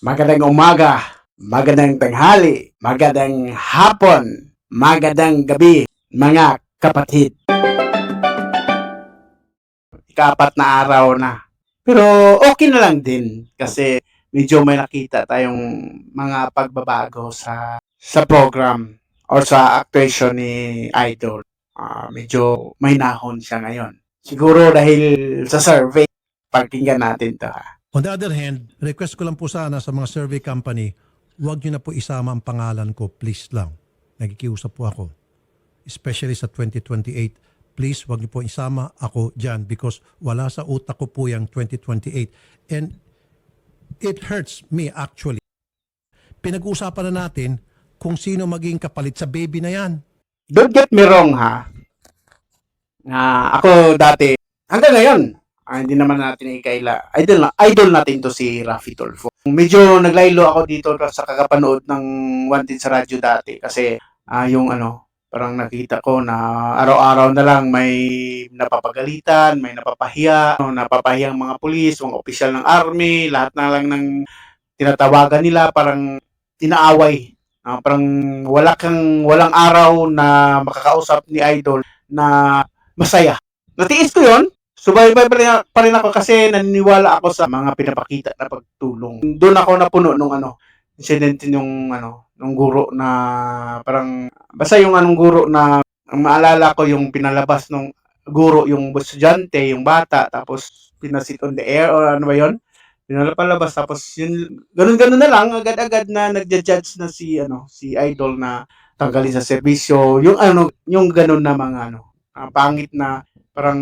magandang umaga, magandang tanghali, magandang hapon, magandang gabi, mga kapatid. Ikapat na araw na. Pero okay na lang din kasi medyo may nakita tayong mga pagbabago sa sa program or sa actuation ni Idol. Ah, medyo may nahon siya ngayon. Siguro dahil sa survey, pakinggan natin to ha. On the other hand, request ko lang po sana sa mga survey company, huwag nyo na po isama ang pangalan ko, please lang. Nagikiusap po ako. Especially sa 2028, please huwag nyo po isama ako dyan because wala sa utak ko po yung 2028. And it hurts me actually. Pinag-uusapan na natin kung sino maging kapalit sa baby na yan. don't get me wrong ha. Na ako dati, hanggang ngayon, ah, hindi naman natin ikaila. Idol, na, idol natin to si Rafi Tulfo. Medyo naglaylo ako dito sa kakapanood ng Wanted sa radyo dati kasi ah, yung ano, parang nakita ko na araw-araw na lang may napapagalitan, may napapahiya, no, napapahiyang mga pulis, mga opisyal ng army, lahat na lang ng tinatawagan nila parang inaaway Ah, parang wala kang walang araw na makakausap ni Idol na masaya. Natiis ko 'yon. Subaybay pa rin, pa rin ako kasi naniniwala ako sa mga pinapakita na pagtulong. Doon ako napuno nung ano, incident yung ano, nung guro na parang basta yung anong guro na maalala ko yung pinalabas nung guro yung estudyante, yung bata, tapos pinasit on the air or ano ba 'yon? Pinalabas tapos yun ganun-ganun na lang agad-agad na nagja-judge na si ano si idol na tanggalin sa serbisyo yung ano yung ganun na mga ano ang pangit na parang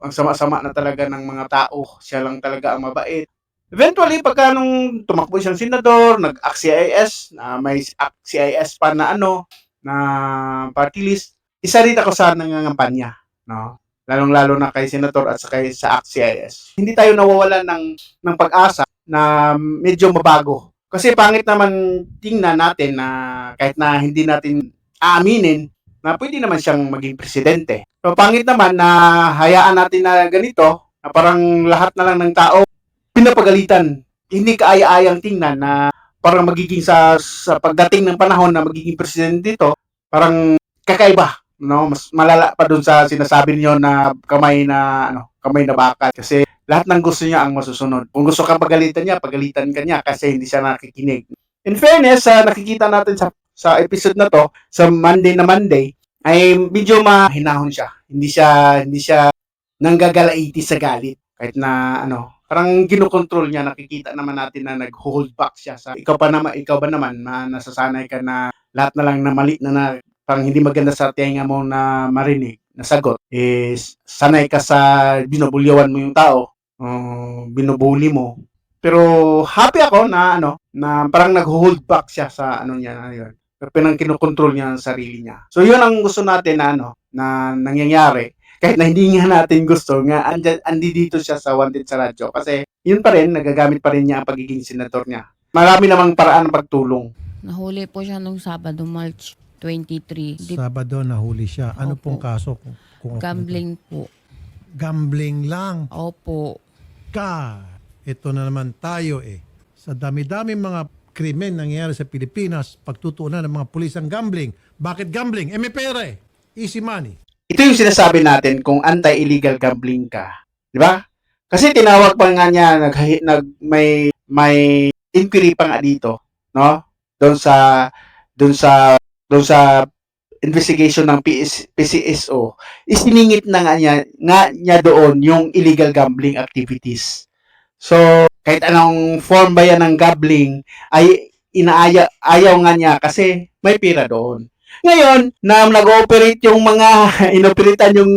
ang sama-sama na talaga ng mga tao. Siya lang talaga ang mabait. Eventually pagka nung tumakbo siyang senador nag-CIS na may CIS pa na ano na party list isa rin ako sa nangangampanya no? Lalong-lalo na kay senator at sa kay sa CIS hindi tayo nawawalan ng ng pag-asa na medyo mabago. Kasi pangit naman tingnan natin na kahit na hindi natin aaminin na pwede naman siyang maging presidente. So pangit naman na hayaan natin na ganito, na parang lahat na lang ng tao pinapagalitan. Hindi kaaya-ayang tingnan na parang magiging sa, sa pagdating ng panahon na magiging presidente dito, parang kakaiba no mas malala pa dun sa sinasabi niyo na kamay na ano kamay na bakal kasi lahat ng gusto niya ang masusunod. Kung gusto kang pagalitan niya, pagalitan ka niya kasi hindi siya nakikinig. In fairness, sa nakikita natin sa, sa episode na to, sa Monday na Monday, ay medyo mahinahon siya. Hindi siya, hindi siya nanggagalaiti sa galit. Kahit na, ano, parang ginokontrol niya, nakikita naman natin na nag-hold back siya. Sa, ikaw pa naman, ikaw ba naman, na nasasanay ka na lahat na lang na mali na, na parang hindi maganda sa tenga mo na marinig na sagot is sanay ka sa binubulyawan mo yung tao uh, binubuli mo. Pero happy ako na ano, na parang nag-hold back siya sa ano niya na yun. Pero pinang kinokontrol niya ang sarili niya. So yun ang gusto natin na ano, na nangyayari. Kahit na hindi nga natin gusto, nga andi, andi dito siya sa Wanted sa radyo. Kasi yun pa rin, nagagamit pa rin niya ang pagiging senator niya. Marami namang paraan ng pagtulong. Nahuli po siya nung Sabado, March 23. Di, Sabado nahuli siya. Ano Opo. pong kaso? Kung, kung gambling po. Gambling lang. Opo. God, ito na naman tayo eh. Sa dami-dami mga krimen nangyayari sa Pilipinas, pagtutuunan ng mga pulis ang gambling. Bakit gambling? Eh may pera eh. Easy money. Ito yung sinasabi natin kung anti-illegal gambling ka. Di ba? Kasi tinawag pa nga niya, nag, nag, may, may inquiry pa nga dito, no? Doon sa, doon sa, doon sa investigation ng PS, PCSO, isiningit na nga niya, nga niya doon yung illegal gambling activities. So, kahit anong form ba yan ng gambling, ay inaaya, ayaw nga niya kasi may pira doon. Ngayon, na nag-ooperate yung mga inoperatan yung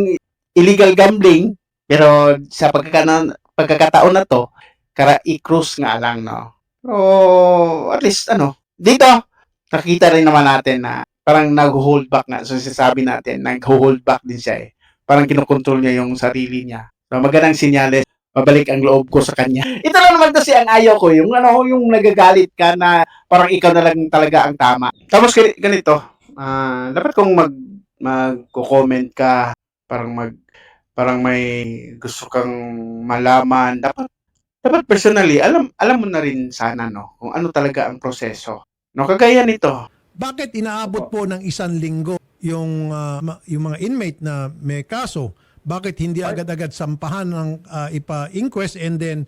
illegal gambling, pero sa pagkakataon, pagkakataon na to, kara i-cruise nga lang, no? Pero, at least, ano, dito, nakita rin naman natin na parang nag-hold back nga. So, sinasabi natin, nag-hold back din siya eh. Parang kinokontrol niya yung sarili niya. So, magandang sinyales, mabalik ang loob ko sa kanya. Ito lang naman kasi ang ayaw ko, yung ano, yung nagagalit ka na parang ikaw na lang talaga ang tama. Tapos gani- ganito, ah, dapat kung mag magko-comment ka, parang mag parang may gusto kang malaman, dapat dapat personally, alam alam mo na rin sana, no, kung ano talaga ang proseso. No, kagaya nito, Bakit inaabot po ng isang linggo yung, ma- yung mga inmate na may kaso? Bakit hindi agad-agad sampahan ng ah, ipa-inquest and then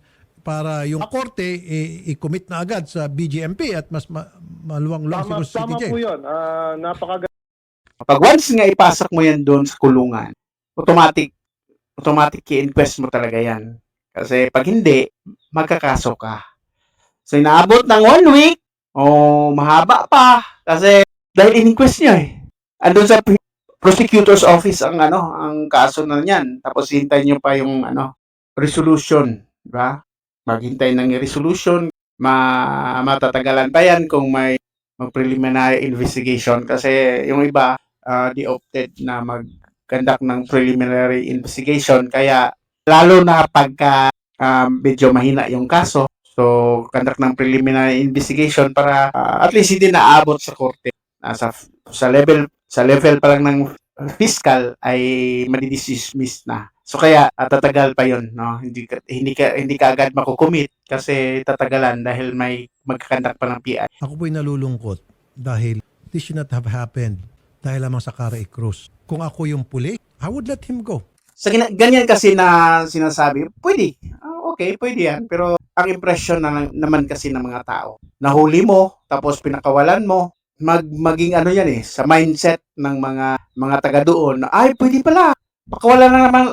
para yung korte eh, i-commit na agad sa BGMP at mas ma- maluwang-luwang Tama, siguro sa tama CTJ? po yun. Ah, napakaganda Pag once nga ipasok mo yan doon sa kulungan, automatic, automatic i-inquest mo talaga yan. Kasi pag hindi, magkakaso ka. So, inaabot ng one week, o mahaba pa, kasi dahil in-inquest niya eh. Andun sa prosecutor's office ang ano, ang kaso na niyan. Tapos hintay niyo pa yung ano, resolution, di ba? Maghintay ng resolution, ma matatagalan pa yan kung may mag-preliminary investigation kasi yung iba uh, di opted na mag-conduct ng preliminary investigation kaya lalo na pagka um, medyo mahina yung kaso so conduct ng preliminary investigation para uh, at least hindi naabot sa korte nasa sa level sa level pa lang ng fiscal ay madidismiss na so kaya uh, tatagal pa yon no hindi ka, hindi ka hindi ka agad makukumit kasi tatagalan dahil may magkakandak pa ng PI Ako po'y nalulungkot dahil this should not have happened dahil lamang sa Cara Cruz. Kung ako yung puli, I would let him go. sa gina- ganyan kasi na sinasabi, pwede. Ah, okay, pwede yan. Pero ang impression na, naman kasi ng mga tao, nahuli mo, tapos pinakawalan mo, mag, maging ano yan eh, sa mindset ng mga mga taga doon, ay, pwede pala. Pakawalan lang naman,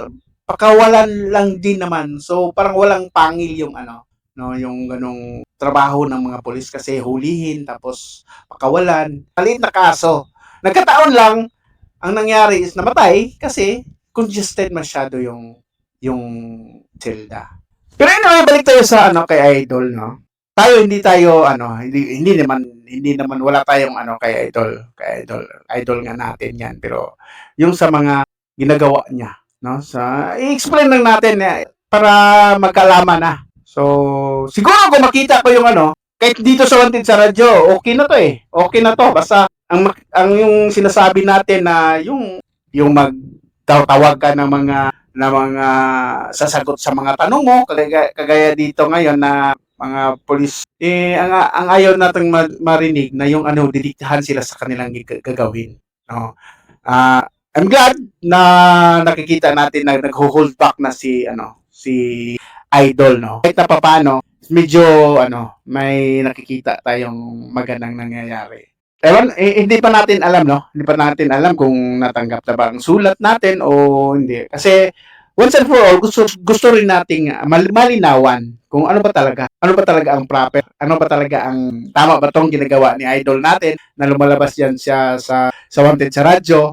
pakawalan lang din naman. So, parang walang pangil yung ano, no, yung ganong trabaho ng mga polis kasi hulihin, tapos pakawalan. Maliit na kaso. Nagkataon lang, ang nangyari is namatay kasi congested masyado yung yung selda. Pero anyway, balik tayo sa ano kay Idol, no? Tayo hindi tayo ano, hindi hindi naman hindi naman wala tayong ano kay Idol, kay Idol. Idol nga natin 'yan, pero yung sa mga ginagawa niya, no? Sa i-explain lang natin eh, para magkalaman na. So, siguro kung makita ko yung ano, kahit dito sa Wanted sa radyo, okay na to eh. Okay na to. Basta ang ang yung sinasabi natin na yung yung mag tawag ka ng mga na mga sasagot sa mga tanong mo. Kagaya, kagaya dito ngayon na mga polis eh ang, ang ayaw nating ma- marinig na yung ano didiktahan sila sa kanilang gagawin no? Ah, I'm glad na nakikita natin na nag-hold back na si ano si idol no? Kahit na papaano medyo ano may nakikita tayong magandang nangyayari Ewan, eh, hindi pa natin alam, no? Hindi pa natin alam kung natanggap na ba ang sulat natin o hindi. Kasi, once and for all, gusto, gusto rin nating mal- malinawan kung ano ba talaga, ano ba talaga ang proper, ano ba talaga ang tama ba tong ginagawa ni idol natin na lumalabas yan siya sa, sa Wanted sa radyo,